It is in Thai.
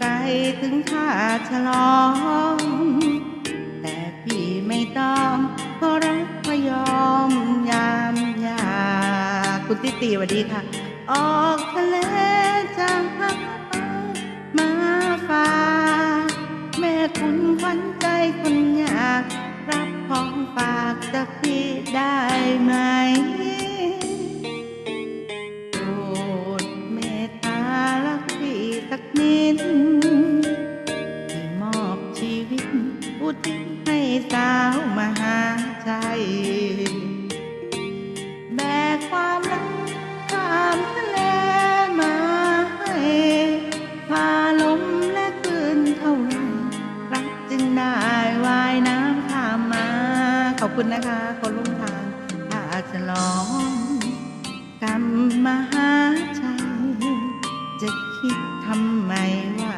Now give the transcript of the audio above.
ไกลถึงท่าฉลอง แต่พี่ไม่ต้องเพราะรักพยอมยามยากคุณติตีสวัสดีค่ะ ออกทะเลจากภาคใต้มาฝากแม่คุณขวัญใจคนอยาก รับของฝากจากพี่ได้ไหม นิดให้มอบชีวิตอุทิศให้สาวมหาชัยแบกความรักข้ามทะเลมาให้พาลมและคลื่นเท่าไรรักจึงได้ว่ายน้ำข้ามมา ขอบคุณนะคะคนร่วมทาง ทำไมว่า